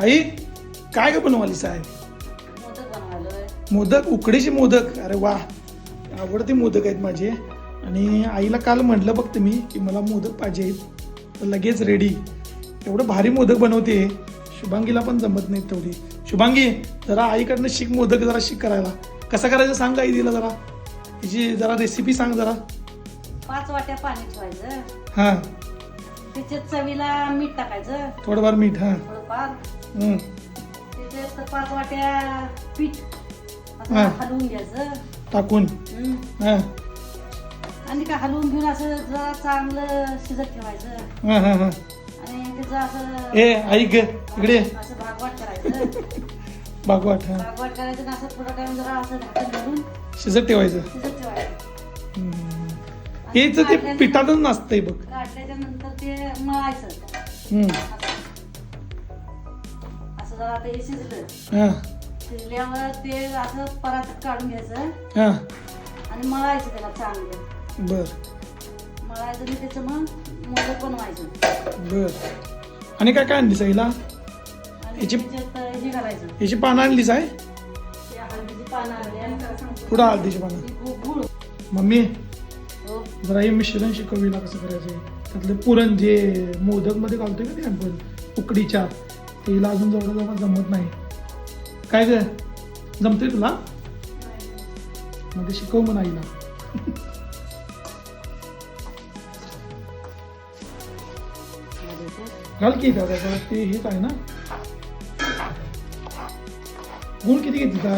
आई काय ग बनवाली साहेब मोदक उकडीचे मोदक. अरे वा आवडते मोदक आहेत माझे. आणि आईला काल म्हटलं बघ मी की मला मोदक पाहिजे तर लगेच रेडी एवढं भारी मोदक बनवते. शुभांगीला पण जमत नाही तेवढी. शुभांगी जरा आईकडनं शिक मोदक जरा शिक करायला. कसं करायचं सांग आई तिला जरा. हिची जरा रेसिपी सांग जरा. पाच वाट्या पाणी ठेवायचं. हां. त्याच्यात चवीला मीठ टाकायचं. थोडंफार मीठ हां. थोडंफार. हं. त्याच्यात पाच वाट्या पीठ असं. हलवून घ्यायचं. टाकून. हां. आणि काय हलवून घेऊन असं जरा चांगलं शिजत ठेवायचं. हां हां हां. आणि त्याचं असं ए आई ग इकडे. ये. असं भागवाट करायचं. बागवाट हां. भागवाट करायचं आणि असं थोडा टाइम जरा असं झाकण घालून शिजत ठेवायचं. शिजत ठेवायचं. हम्म. हेच ते पिठातच नसतंय बघ. काढल्याच्या ते मळायचं. हम्म. असं जरा शिजलं. हां. शिजल्यावर ते असं परात काढून घ्यायचं. हां. आणि मळायचं त्याला चांगलं. बर. मळायचं आणि त्याचं मग मोदक बनवायचं. बर. आणि काय काय आणलीस आणि याची- त्याच्यात हे घालायचं. याची पानं आणलीस आहे? ते हळदीची पानं आणली आणि त्याला सांगतो. कुठं हळदीची पानं? ती गु- गुळ. मम्मी हो. जरा हे मिश्रण शिकवलीला कसं करायचं. त्यातलं पुरण जे मोदकमध्ये घालतोय का ते आपण? उकडीच्या. तेला अजून जवळ जवळ जमत नाही. काय ग? जमतंय तुला? मध्ये शिकव म्हणा आईला. घाल की दादा ते हेच आहे ना? गुण किती घेतली का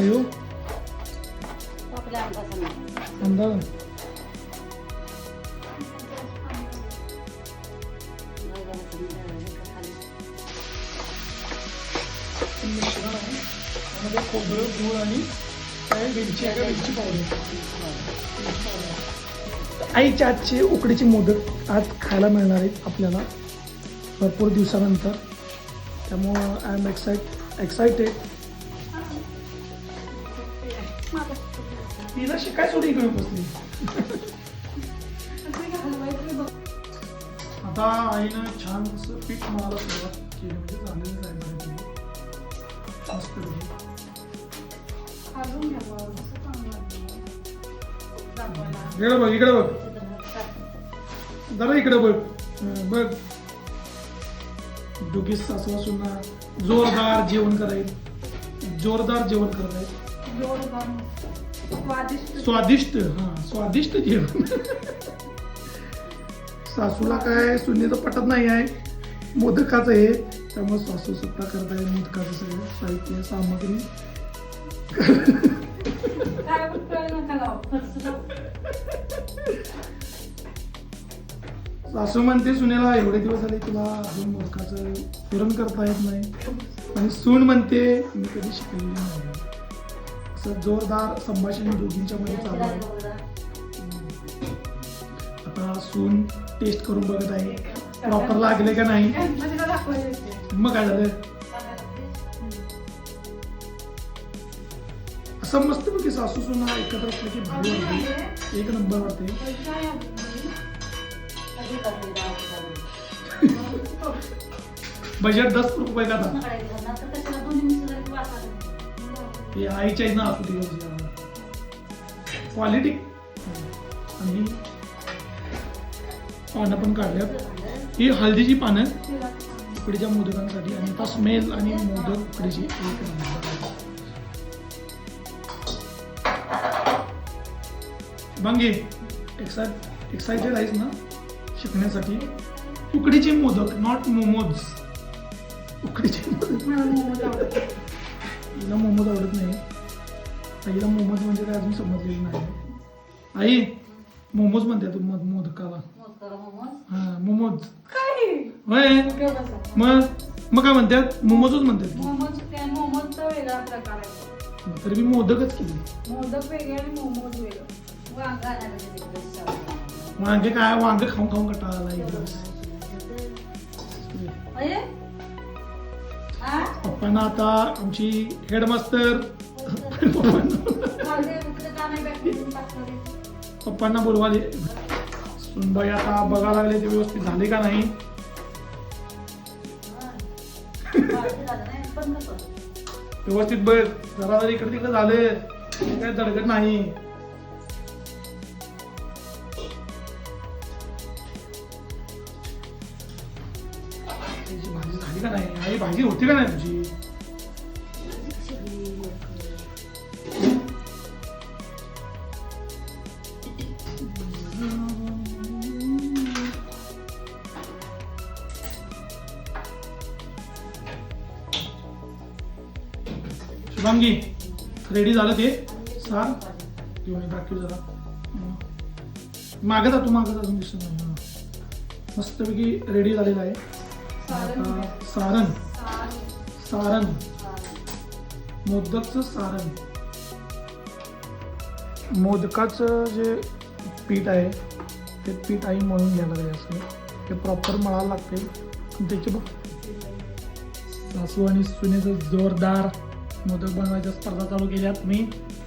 अंदाजाने. अंदाज त्यामध्ये खोबरं गूळ आणि काय वेलची आहे का? वेलची पावडर. आईच्या आजचे उकडीचे मोदक आज खायला मिळणार आहेत आपल्याला भरपूर दिवसानंतर. त्यामुळं आय एम एक्साइट एक्सायटेड तिला शिकाय सोडी इकडे बसली. आता आईनं छान पीठ मळायला सुरुवात केली म्हणजे मस्त पैकी. इकडे बघ इकडे बघ. जरा इकडे बघ. हं, बघ. दोघी सासू सुना जोरदार जेवण करायचं. जोरदार जेवण करायचं. स्वादिष्ट. हा स्वादिष्ट जेवण. सासूला काय सुनेचं पटत नाही आहे. मोदकाचं आहे. त्यामुळे सासू सुद्धा करताय मोदकाचं सगळं साहित्य सामग्री. सासू म्हणते सुनेला एवढे दिवस झाले तुला अजून मोदकाचं पुरण करता येत नाही. आणि सून म्हणते मी कधी शिकलेली नाही. असं जोरदार संभाषण दोघींच्या मध्ये चालू आहे. आता सून टेस्ट करून बघत आहे. प्रॉपर लागले का नाही? मग काय झालं? असं मस्त सासू सुना एकत्र असल्याची की भारी वाटते एक नंबर वाटते बजेट दस रुपये का था हे आईच्या आहे ना असू क्वालिटी आणि पानं पण काढल्यात. ही हळदीची पानं उकडीच्या मोदकांसाठी. आणि आता स्मेल आणि मोदक उकडीची एक नंबर. भांगे एक्साइट एक्साइटेड आहेस ना शिकण्यासाठी. उकडीचे मोदक नॉट मोमोज उकडीचे मोदक. मोमोज आवडत नाही. आईला मोमोज म्हणजे काय अजून समजलेलं नाही. आई मोमोज म्हणते तू मध मोदकाला. हा मोमोज. होय. मग मग काय म्हणतात? मोमोजच म्हणतात की. मोमोजचा वेगळा प्रकार आहे. तर मी मोदकच केली. मोदक वेगळे आणि मोमोज वेगळं. वांगे काय वांगे खाऊन खाऊन कटाळा पप्पांना आता आमची हेडमास्टर पप्पांना बोलवाले सुनबाई आता बघायला लागले ते व्यवस्थित झाले का नाही? व्यवस्थित बघ जरा जरी इकडे तिकडे झालं काय दडगड नाही. भाजी होती का नाही तुझी शुभांगी रेडी झालं ते? सार? घेऊन दाखव जरा. मागं जा तू मागं जा अजून दिसत नाही. हं. मस्तपैकी रेडी झालेलं आहे. सारण सारण मोदकचं सारण मोदकाचं जे पीठ आहे ते पीठ आई मळून घ्यायला पाहिजे असं. ते प्रॉपर मळायला लागते. त्याचे बघ सासू आणि सुनेचं जोरदार मोदक बनवायच्या स्पर्धा चालू केल्यात. मी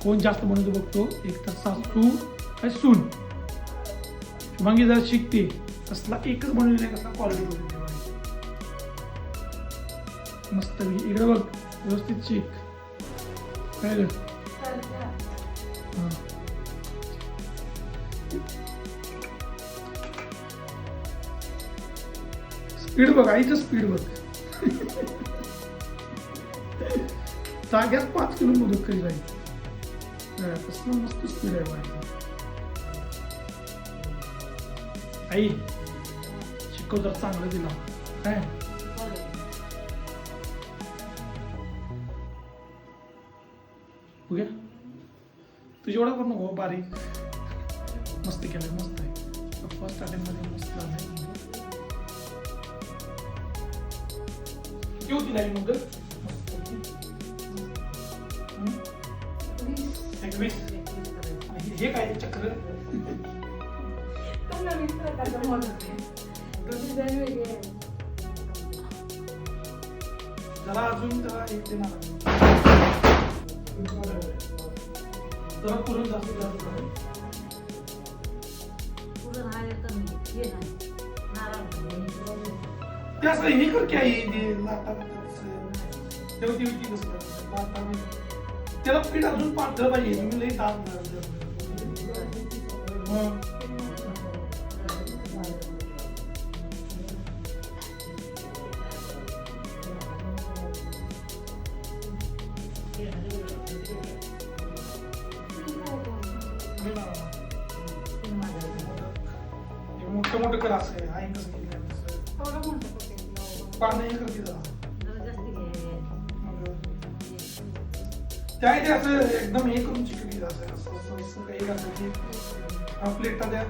कोण जास्त बनवतो बघतो? एक तर सासू आणि सून. शुभांगी जर शिकते. असला एकच बनवलेला आहे कसला क्वालिटी मस्त इकडे बघ व्यवस्थित शिक काय रे स्पीड बघ आईचं स्पीड बघ जाग्यात पाच किलो मोदक करी जाईल हा, कसलं मस्त स्पीड आहे बाई आई शिकव जर चांगलं दिला काय बघूया. तुझी एवढा पण नको बारीक. मस्त केलंय मस्त आहे. फर्स्टमध्ये मस्त मग एकवीस हे काय ते चक्र? तो जरा अजून त्याला एक देणार जरा पुरण जास्त जास्त करा. पुरण आहे तर हे नाही. नारळ ते असं हे कर की आई ते लाटा तेव्हा ती विकी कसं करायचं? लाटा त्याला पीठ अजून पातळ पाहिजे. मी लई दाब मग मोठं मोठं कर असं आहे. कसं हे करते त्या इथे असं एकदम हे करून चिकली असं असं काही हा प्लेटा द्या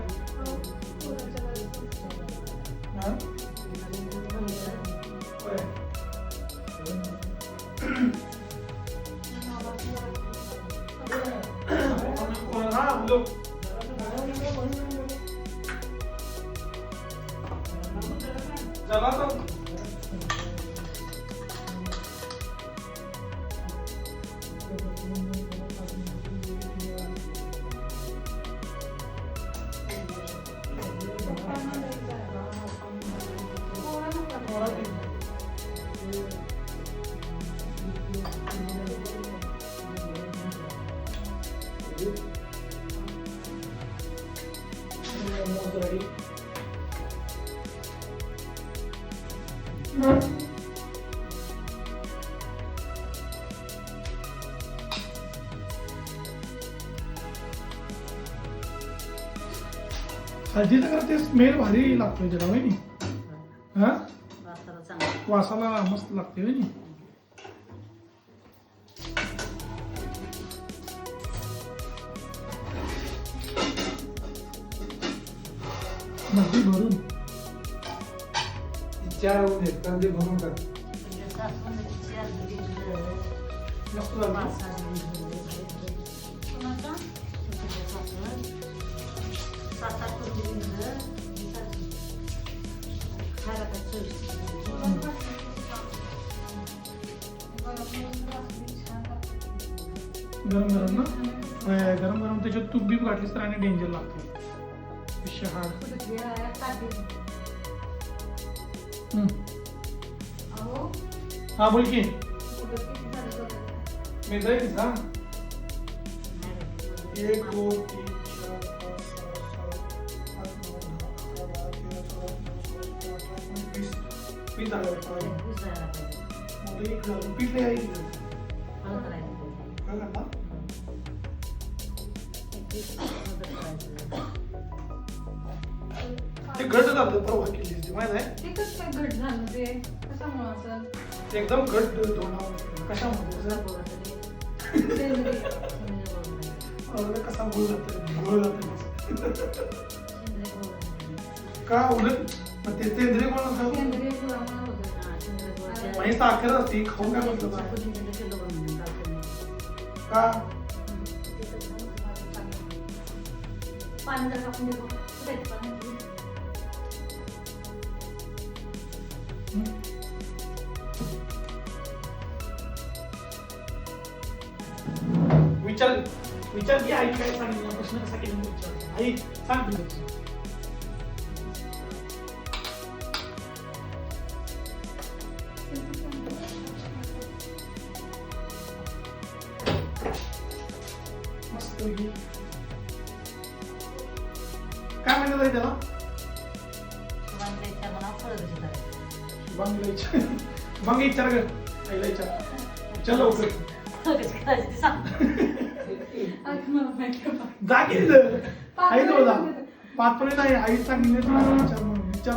हा बोलो चला तर हळदीचं करा ते स्मेल भारी लागतोय त्याला होय नी हा? वासाला मस्त लागते होय नी नदी भरून. चार भरून टाक. म्हणजे मस्त गरम गरम ना गरम गरम त्याच्यात तूप बीप घातलीस तर आणि डेंजर लागते विषय हा हा बोल की. मी जाईल की एक रे. दोन तीन चार पाच सहा सात आठ नऊ दहा अकरा बारा तेरा चौदा पंधरा सोळा सतरा अठरा एकोणीस वीस वीस झालं वाटतं. एकवीस जायला पाहिजे. मोठं एक झालं पीठ नाही ते. घट झालं परवा केली होती माहीत आहे? ते कसं काय घट झालं? ते कशामुळे असेल ते एकदम घट असं? अरे कसा गोळ जातं गोळ जातं. का उलट? मग ते असं सेंद्रिय नाही. आणि साखर असते खाऊन काय म्हणतो का? पाणी देतो? विचार विचार की आई काय सांगितलं? प्रश्न कसा केला? विचार. आई सांग काय त्याला शुभांगी इच्छा म्हणा कशी करायची. विचार शुभांगी विचार कर आईला विचार चल लवकर. फळं कशी करायची ते सांग. जा. की तिथं आई जवळ जा सांगितलं. नाही. आई सांगितले तुला विचार म्हणून. विचार.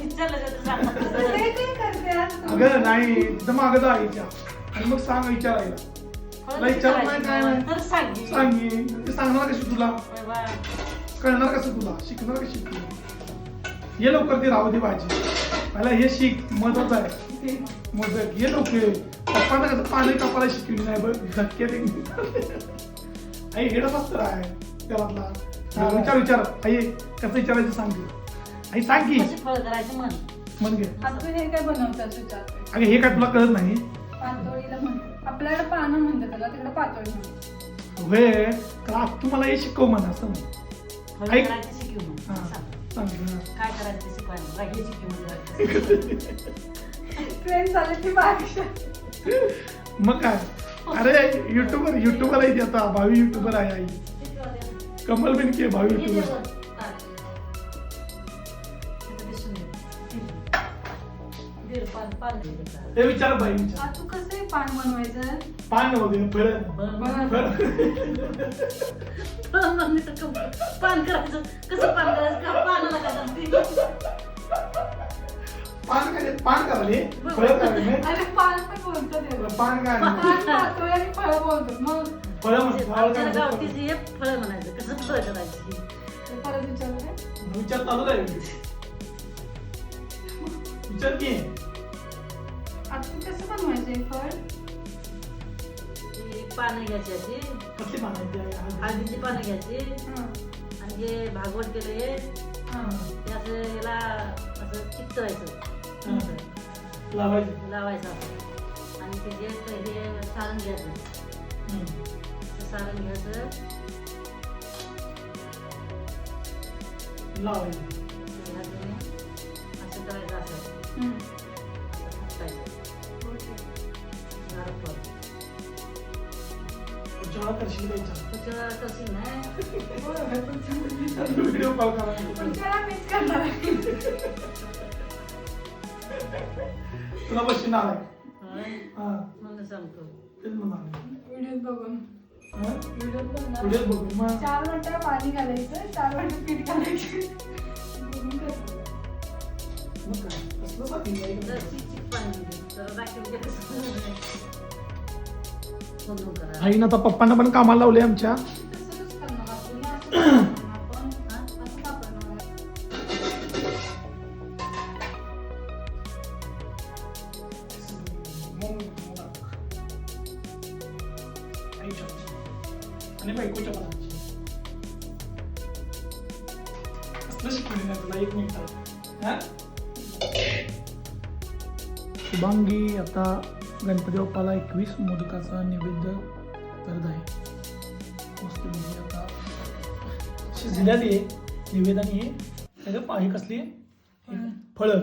विचारलं तर सांग. अगं नाही. एकदम मागं जा आईच्या आणि मग सांग विचार आईला. फळं कशी नाही काय तर सांग सांगी ते सांगणार कशी तुला? कळणार कसं तुला? शिकणार कशी तू? ये लवकर ती राहू दे भाजी. पहिला हे शिक महत्वाचं आहे. ते मोदक ये लवकर. पप्पांना कसं पाणी कापायला शिकवली नाही बघ. धक्के आई हेड मस्त आहे त्याला हा, विचार विचार. आई कसं विचारायचं सांग की. आई सांग की. म्हण. घे. हे काय बनवतात अगे हे काय तुला कळत नाही? पातोळीला आपल्याकडे पानं म्हणते त्याला तिकडे पातोळी होय. का तू मला हे शिकव म्हणा असं ऐक. करायची. हा. सांग हा. काय करायचं ते शिकवायला म्हण. ट्रेन झाली ती बारीक मग काय अरे युट्यूबर युट्यूबर आहे ती आता भावी युट्यूबर आहे आई कमल बिनके भावी हे युट्यूबर ते विचार बाई विचार. तू कसं हे पान बनवायचं? पान फळ. बरं. फळं. कम- पान करायचं. कसं पान करायचं? का पानाला का? पान काय पान कराले फळ कराले अरे पान पण बोलतो ते पान काय पान आणि फळं बोलतो मग? फळ म्हणजे फळ आमच्या काय हे फळं म्हणायचं. कसं फळं करायची? ते परत विचार चालू आहे. विचार की. तू कसं बनवायचं हे फळ? ही पानं घ्यायची अशी कसली? हा. हळदीची पानं घ्यायची. आणि हे भागवत केलं हे हां. ते असं याला असं चिकटवायचं. हा. लावायचं. लावायचं असं. आणि ते जे हे सारण घ्यायचं. ते सारण घ्यायचं. लावायचं. ते असं करायचं असं. हम्म. करशील त्याच्यावर तशी नाही व्हिडिओ कॉल करा करणार आहे. तुला बशी नाव आहे होय. हा. म्हणून सांगतो. तेच म्हणाले व्हिडिओ बघून. हा? व्हिडिओ बघणार. व्हिडिओ बघू मग? चार वाट्या पाणी घालायचं चार वाट्या पीठ घालायचं. बघून करायचं. मग काय? कसलं सांगितलं आहे? जर का? चिक चिक पाणी दिली तर कसं आईनं आता पप्पांना पण कामाला लावले आमच्या. शुभांगी आता गणपती बाप्पाला एकवीस मोदकाचा नैवेद्य करत आहे. मस्त म्हणजे आता. आहे निवेदन हे त्याचं कसली? फळं.